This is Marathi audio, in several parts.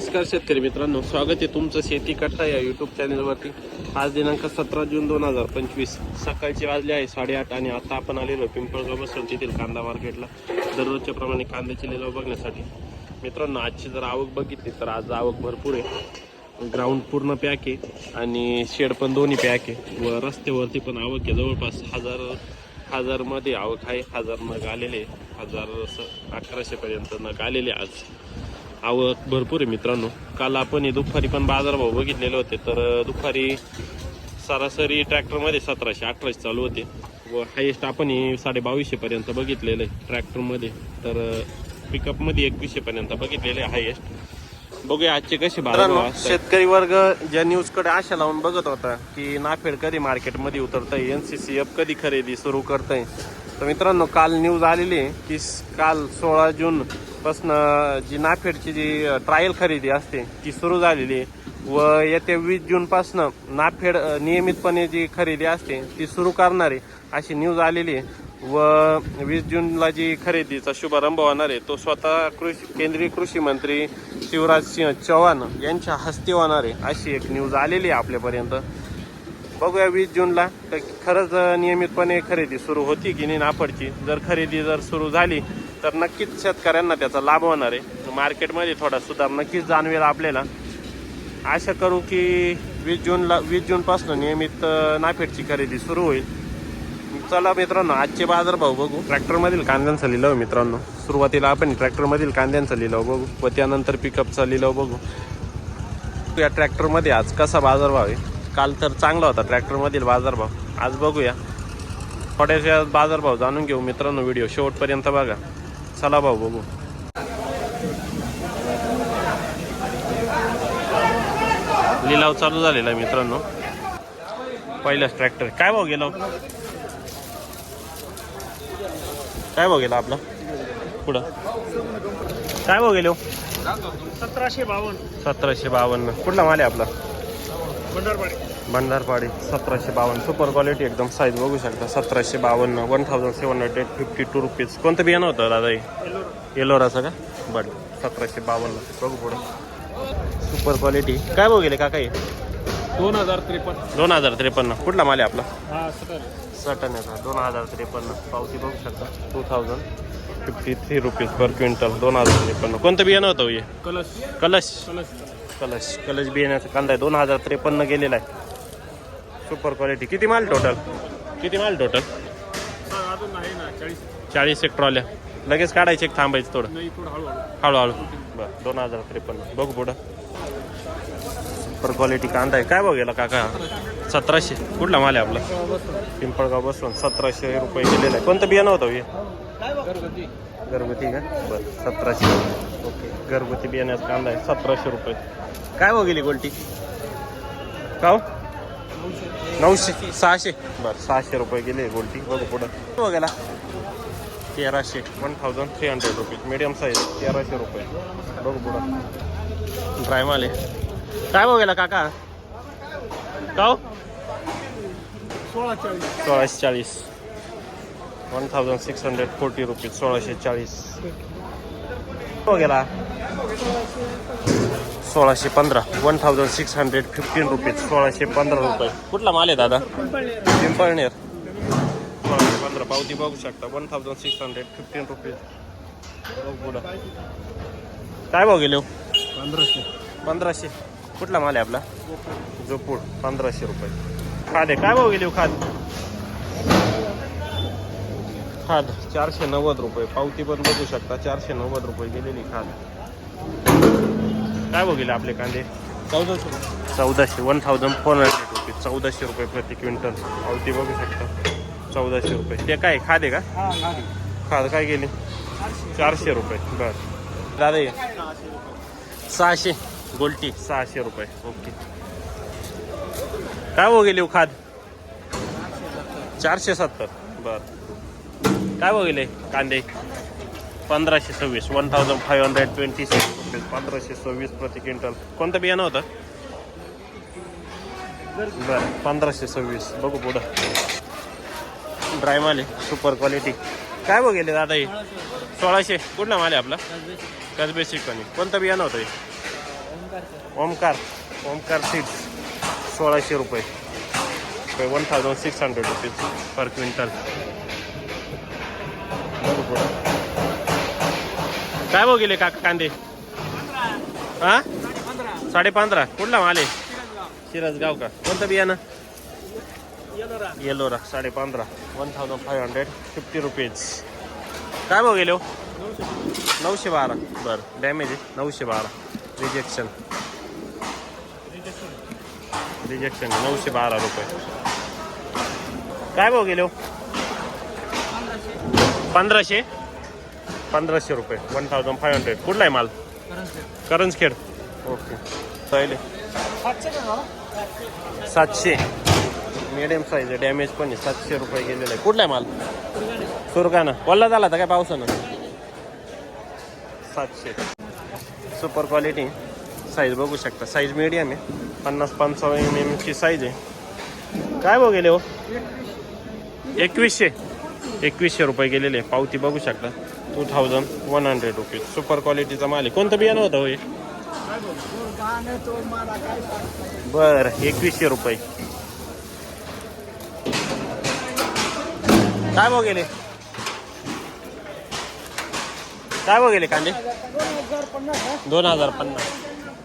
नमस्कार शेतकरी मित्रांनो स्वागत आहे तुमचं शेती करता या युट्यूब चॅनलवरती आज दिनांक सतरा जून दोन हजार पंचवीस. सकाळचे वाजले आहे साडेआठ आणि आता आपण आलेलो पिंपळगाव बसून तेथील कांदा मार्केटला. दररोजच्या प्रमाणे कांद्याचे लिलाव बघण्यासाठी. मित्रांनो आजची जर आवक बघितली तर आज आवक भरपूर आहे. ग्राउंड पूर्ण पॅक आहे आणि शेड पण दोन्ही पॅक आहे. व रस्त्यावरती पण आवक आहे. जवळपास हजार हजारमध्ये आवक आहे. हजार नग आलेले हजार असं अकराशेपर्यंत नग आलेले आज. आवक भरपूर आहे मित्रांनो. काल आपण हे दुपारी पण बाजारभाव बघितलेले होते तर दुपारी सरासरी ट्रॅक्टरमध्ये सतराशे अठराशे चालू होते व हायेस्ट आपण हे साडे बावीसशेपर्यंत बघितलेलं आहे ट्रॅक्टरमध्ये. तर पिकअपमध्ये एकवीसशेपर्यंत बघितलेले आहे हायेस्ट बघूया आजचे कसे बाजार शेतकरी वर्ग ज्या न्यूजकडे आशा लावून बघत होता की नाफेड कधी मार्केटमध्ये उतरतंय एन सी सी एफ कधी खरेदी सुरू करतंय. तर मित्रांनो काल न्यूज आलेली आहे की काल सोळा जून पासनं जी नाफेडची जी ट्रायल खरेदी असते ती सुरू झालेली आहे. व येत्या वीस जूनपासनं नाफेड नियमितपणे जी खरेदी असते ती सुरू करणार आहे अशी न्यूज आलेली आहे. व वीस जूनला जी खरेदीचा शुभारंभ होणार आहे तो स्वतः कृषी केंद्रीय कृषी मंत्री शिवराज सिंह चौहान यांच्या हस्ते होणार आहे अशी एक न्यूज आलेली आहे आपल्यापर्यंत. बघूया वीस जूनला तर खरंच नियमितपणे खरेदी सुरू होती की नाही नाफडची. जर खरेदी जर सुरू झाली तर नक्कीच शेतकऱ्यांना त्याचा लाभ होणार आहे. मार्केटमध्ये थोडा सुधार नक्कीच जाणवेल आपल्याला. आशा करू की वीस जूनला वीस जूनपासून नियमित नाफेडची खरेदी सुरू होईल. चला मित्रांनो आजचे बाजारभाव बघू. ट्रॅक्टरमधील कांद्यांचा लिलाव मित्रांनो. सुरुवातीला आपण ट्रॅक्टरमधील कांद्यांचा लिलाव बघू व त्यानंतर पिकअपचा लिलाव बघू. या ट्रॅक्टरमध्ये आज कसा बाजारभाव आहे? काल तर चांगला होता ट्रॅक्टरमधील बाजारभाव. आज बघूया. थोड्याशा बाजारभाव जाणून घेऊ मित्रांनो व्हिडिओ शेवटपर्यंत बघा. चला भाऊ बघू. लिलाव चालू झालेला आहे मित्रांनो. पहिलाच ट्रॅक्टर काय भाव गेला हो? काय भाव गेला आपला? पुढं. काय भाव गेलो सतराशे बावन्न. सतराशे बावन्न. कुठला माल आहे आपला? भंडारपाडी सतराशे बावन्न. सुपर क्वालिटी एकदम साईज बघू शकता. सतराशे बावन्न one thousand seven hundred fifty two rupees कोणतं बियाणं होतं दादा हे येलोराचं का? बरं सतराशे बावन्न. बघू पुढं. सुपर क्वालिटी काय भाव गेले काका दोन हजार त्रेपन्न. दोन हजार त्रेपन्न. कुठला माल आहे आपला? हा सटन याचा दोन हजार त्रेपन्न. पावती बघू शकता. Two thousand fifty three rupees per quintal दोन हजार त्रेपन्न. कोणतं बियाणं होतं हो? कलश. कलश. कलश. कलश. कलश बियाण्याचा कांदा आहे. दोन हजार त्रेपन्न गेलेला आहे. सुपर क्वालिटी किती माल टोटल किती माल टोटल हा, चाळीस एक ट्रॉल्या लगेच काढायचे एक थांबायचं थोडं. हळूहळू. बरं दोन हजार त्रेपन्न. बघू पुढं. सुपर क्वालिटी कांदा आहे. काय बघ गेला काका? सतराशे. कुठला माल आहे आपला? पिंपळगाव बसून सतराशे रुपये गेलेला आहे. कोणतं बियाणं होतं हे घरगुती. घरगुती का? बरं सतराशे. ओके. घरगुती बियाण्याचा कांदा आहे. सतराशे रुपये. काय गेली गोल्टी? का हो? नऊशे. सहाशे. बरं सहाशे रुपये गेले गोल्टी. बघू पुढं. हो गेला तेराशे. One thousand three hundred rupees medium size तेराशे रुपये. बघू पुढं. ड्राय माल आहे काय गेला काका? का हो? सोळा चाळीस सोळाशे चाळीस. One thousand six hundred forty rupees सोळाशे चाळीस. हो गेला सोळाशे पंधरा. One thousand six hundred fifteen rupees सोळाशे पंधरा रुपये. कुठला माल आहे दादा? पिंपळनेर. सोळाशे पंधरा. पावती बघू शकता. One thousand six hundred fifteen rupees काय भाव गेले हो? पंधराशे. पंधराशे. कुठला माल आहे आपला? जोपूड पंधराशे रुपये. खाद आहे. काय भाव गेले हो खाद? खाद. चारशे नव्वद रुपये. पावती पण बघू शकता. चारशे नव्वद रुपये गेलेली खाद. काय गेले आपले कांदे? चौदाशे चौदाशे वन थाउजंड फोर हंड्रेड रुपये चौदाशे रुपये प्रति क्विंटल. पावती बघू शकता. चौदाशे रुपये. ते काय खाद का? खाद. काय गेले चारशे रुपये. बर. दादा. सहाशे. गोल्टी. सहाशे रुपये. ओके. काय हो गेले खाद? चारशे सत्तर. बर. काय गेले कांदे? पंधराशे सव्वीस one thousand five hundred twenty six rupees पंधराशे सव्वीस प्रति क्विंटल. कोणतं बियाणं होतं? बरं पंधराशे सव्वीस. बघू पुढं. ड्राय माल आहे सुपर क्वालिटी काय बघ गेले दादा हे? सोळाशे. कुठला माल आहे आपला? कसबे चिकन. कोणतं बियाणं होतं हे? ओमकार. ओमकार सीड्स सोळाशे रुपये. One thousand six hundred rupees per quintal बघू पुढं. काय बघ गेले काका कांदे? हा? साडेपंधरा. कुठला माल आहे? शिरसगाव का? कोणतं बियाणं? येलोरा. साडेपंधरा. One thousand five hundred fifty rupees काय भाऊ गेले हो? नऊशे बारा. बरं डॅमेज आहे. नऊशे बारा. रिजेक्शन रिजेक्शन नऊशे बारा रुपये. काय भाऊ गेले हो? पंधराशे. पंधराशे रुपये. वन थाउजंड फाईव्ह हंड्रेड कुठला आहे माल? करंजखेड. ओके. पहिले सातशे. मिडियम साईज आहे. डॅमेज पण आहे. सातशे रुपये गेलेला आहे. कुठला आहे माल? सुरगाना वल्ला झाला तर काय पावसानं? सातशे. सुपर क्वालिटी साईज बघू शकता. साईज मीडियम आहे. पन्नास पंचावन्न एम एमची साईज आहे. काय बघेल हो? एकवीसशे. एकवीसशे रुपये गेलेले पावती बघू शकता. Two thousand one hundred rupees super क्वालिटीचा माल आहे. कोणतं बियाणं होतं हो हे? बरं एकवीसशे रुपये. काय भाव गेले? काय भाव गेले कांदे? दोन हजार पन्नास.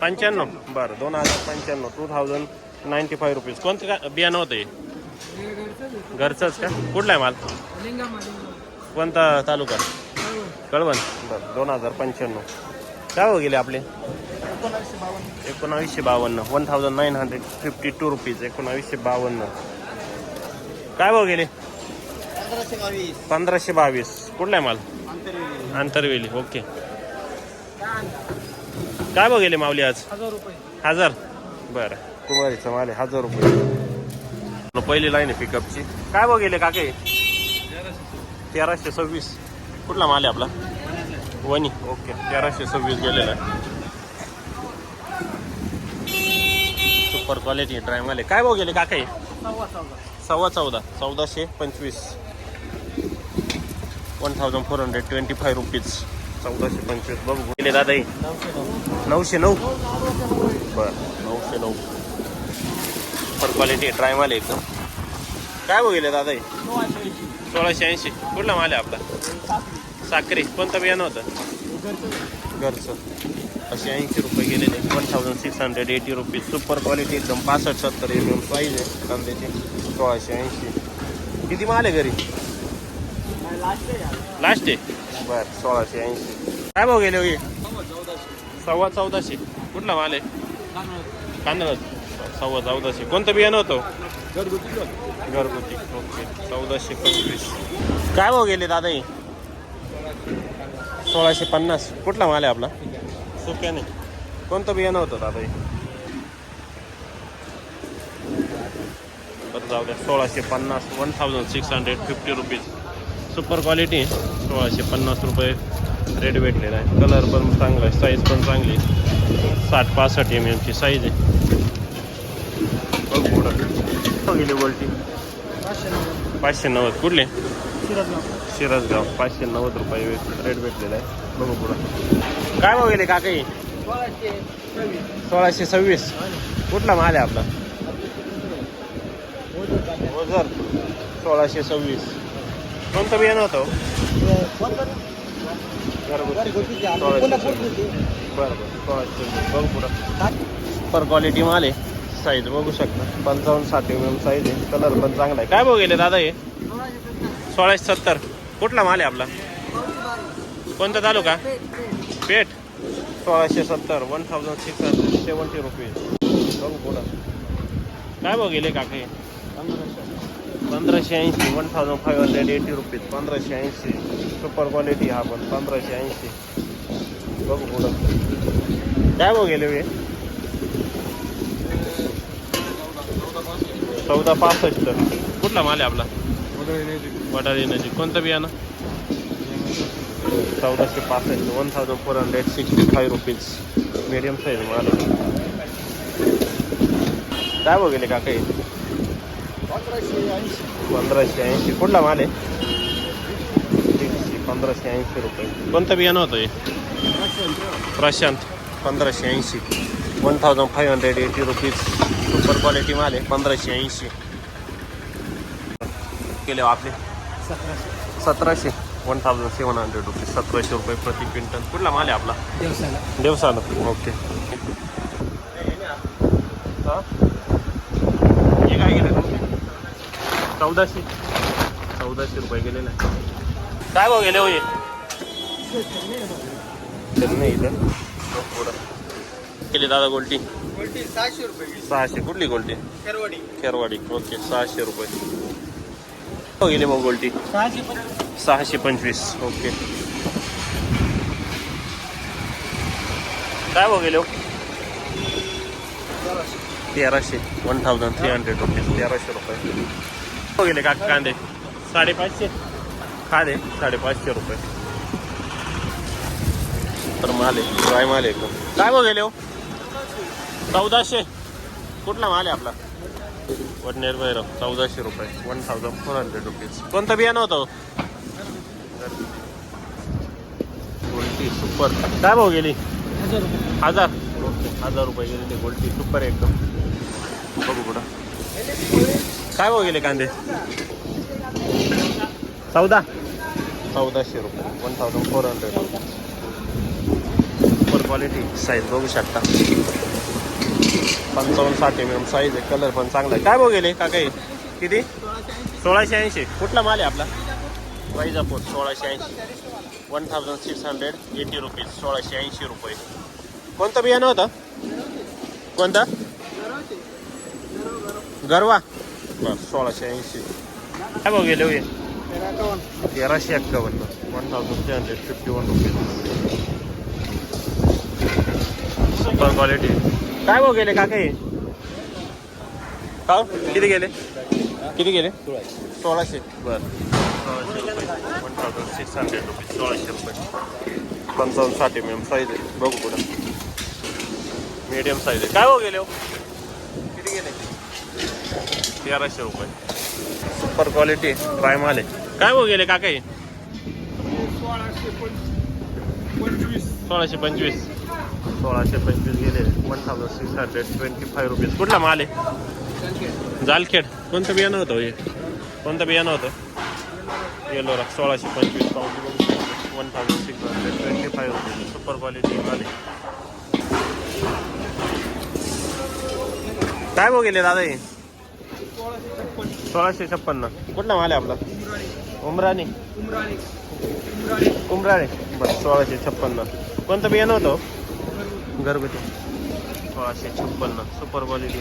पंच्याण्णव. बरं दोन हजार पंच्याण्णव. Two thousand ninety five rupees कोणतं का बियाणं होतं हे? घरचंच का? कुठला आहे माल? कोणता तालुका? कळवण. बरं दोन हजार पंच्याण्णव. काय भाव गेले आपले? एकोणावीसशे बावन्न. One thousand nine hundred fifty two rupees एकोणावीसशे बावन्न. काय भाव गेले? पंधराशे बावीस. कुठला आहे माल? आंतरवेली. ओके. काय भाव गेले माऊली आज? हजार. बरं. कुमारीचं माल आहे. हजार रुपये. पहिली लाईन आहे पिकअपची काय भाव गेले काके? तेराशे सव्वीस. कुठला माल आहे आपला? वनी ओके तेराशे सव्वीस गेलेला आहे. सुपर क्वालिटी ड्राय माल आहे काय भाव गेले काके? सव्वा चौदा. चौदाशे पंचवीस. One thousand four hundred twenty five rupees चौदाशे पंचवीस. बघू. गेले दादा नऊशे नऊ. बरं नऊशे नऊ. सुपर क्वालिटी ड्राय माल आहे एकदम. काय भाव दादा सोळाशे ऐंशी. कुठला माल आहे आपला? साखरी. कोणतं बियाणं होतं? घरचं. असे ऐंशी रुपये गेलेले. One thousand six hundred eighty rupees super quality एकदम. पासष्ट सत्तर एम एम पाहिजे कांद्याचे. सोळाशे ऐंशी. किती माल आहे घरी? लास्ट आहे. बरं सोळाशे ऐंशी. काय भाव गेले हो सव्वा चौदाशे. कुठला माल आहे? कांदळ सव्वा चौदाशे. कोणतं बियाणं होतं? घरगुती. ओके. चौदाशे पंचवीस. काय भाव गेले दादा हे? सोळाशे पन्नास. कुठला माल आहे आपला? सुक्याने. कोणतं बियाणं होतं दादा हे? बरं जाऊ द्या. सोळाशे पन्नास. One thousand six hundred fifty rupees super quality सोळाशे पन्नास रुपये. रेट भेटलेला आहे. कलर पण चांगला आहे. साईज पण चांगली आहे. साठ पासष्ट एम एमची साईज आहे. गेली पाचशे नव्वद. कुठले? शिरसगाव. पाचशे नव्वद रुपये रेट भेटलेला आहे. बघू पुढं. काय भाव गेले काकाई सोळाशे सव्वीस. कुठला माल आहे आपला? ओझर. सोळाशे सव्वीस. कोणतं बियाणं होतं हो? घरगुती. सोळाशे बरं बरं बघू पुढं पर क्वालिटी माल आहे. साईज बघू शकता. पंचावन्न साठ एम एम साईज आहे. कलर पण चांगला आहे. काय भाव गेले दादा हे? सोळाशे सत्तर. कुठला माल आहे आपला? कोणता तालुका? पेठ. सोळाशे सत्तर. One thousand six hundred seventy rupees बघू पुढं. काय भाव गेले काका पंधराशे ऐंशी. One thousand five hundred eighty rupees पंधराशे ऐंशी. सुपर क्वालिटी हा पण पंधराशे ऐंशी. बघू पुढं. काय भाव गेले हे चौदा पासष्ट. कुठला माल आहे आपला? वडाळी नजीक कोणतं बियाणं? चौदाशे पासष्ट. One thousand four hundred sixty five rupees medium size माल. काय गेले काका हे? पंधराशे ऐंशी. कुठला माल आहे? पंधराशे ऐंशी रुपये. कोणतं बियाणं होतं हे? प्रशांत. पंधराशे ऐंशी. One thousand five hundred eighty rupees super quality माल आहे पंधराशे ऐंशी. केले हो आपले? सतराशे. सतराशे one thousand seven hundred rupees सतराशे रुपये प्रति क्विंटल. कुठला माल आहे आपला? दिवसाला. देवसानं ओके हा? हे काय गेलं चौदाशे. चौदाशे रुपये गेलेलं. आहे काय भाव गेले हो हे पुढं केली दादा गोल्टी. सहाशे रुपये सहाशे. कुठली गोल्टी? खेरवाडी. खेरवाडी. ओके सहाशे रुपये. हो गेले मग गोल्टी. सहाशे पंचवीस. ओके. काय भाव गेले हो? तेराशे. One thousand three hundred rupees तेराशे रुपये. हो गेले का कांदे? साडेपाचशे. कांदे साडेपाचशे रुपये. तर माल आहे ड्राय माल आहे काय भाव गेले हो? चौदाशे. कुठला माल आहे आपला? वडनेर भैरव चौदाशे रुपये. One thousand four hundred rupees कोणतं बियाणं होतं हो? गोल्टी सुपर. काय भाव गेली? हजार. रुपये हजार रुपये गेले ते गोल्टी सुपर आहे एकदम. बघू कुठं काय भाव गेले कांदे? चौदा. चौदाशे रुपये. One thousand four hundred super quality size बघू शकता. पंचावन्न साठ एम एम साईज आहे. कलर पण चांगला आहे. काय भाव गेले का काही किती? सोळाशे ऐंशी. कुठला माल आहे आपला? वैजापूर सोळाशे ऐंशी. One thousand six hundred eighty rupees सोळाशे ऐंशी रुपये. कोणतं बियाणं होतं? कोणतं? गरवा. बरं सोळाशे ऐंशी. काय भाव गेले हो तेराशे एक्कावन्न. One thousand three hundred fifty one rupees super quality काय भाव गेले का काही का? किती गेले? किती गेले? सोळाशे. बरं. सोळाशे रुपये. One thousand six hundred rupees सोळाशे रुपये. पंचावन्न साठ एम एम साईज आहे. बघू कुठं मीडियम साईज आहे. काय हो गेले हो? किती गेले? तेराशे रुपये. सुपर क्वालिटी ड्राय माल आहे काय हो गेले का काही सोळाशे पंचवीस. सोळाशे पंचवीस. सोळाशे पंचवीस गेले. One thousand six hundred twenty five rupees कुठला माल आहे? जालखेड. कोणतं बियाणं होतं हो हे? कोणतं बियाणं होतं? येलो राख सोळाशे पंचवीस पावती one thousand six hundred twenty five rupees super quality माल आहे. काय भाव गेले दादा हे? सोळाशे छप्पन्न कुठला माल आहे आपला? उमराणी उमराणी उमराणी उमराणी उमराणे बरं सोळाशे छप्पन्न. कोणतं बियाणं होतं? घरगुती. सोळाशे छप्पन्न. सुपर क्वालिटी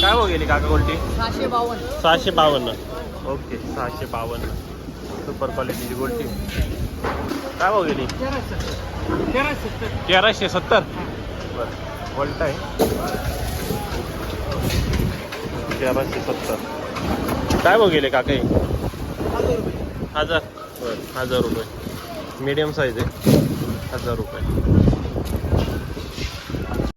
काय हो गेली काका गोल्टी? सहाशे बावन्न. सहाशे बावन्न. ओके सहाशे बावन्न. सुपर क्वालिटीची गोल्टी. काय भाव गेली? तेराशे. सत्तर. बरं वोल्ट आहे. तेराशे सत्तर. काय भाव गेले काका हे? हजार बरं हजार रुपये. मीडियम साईज आहे. हजार रुपये.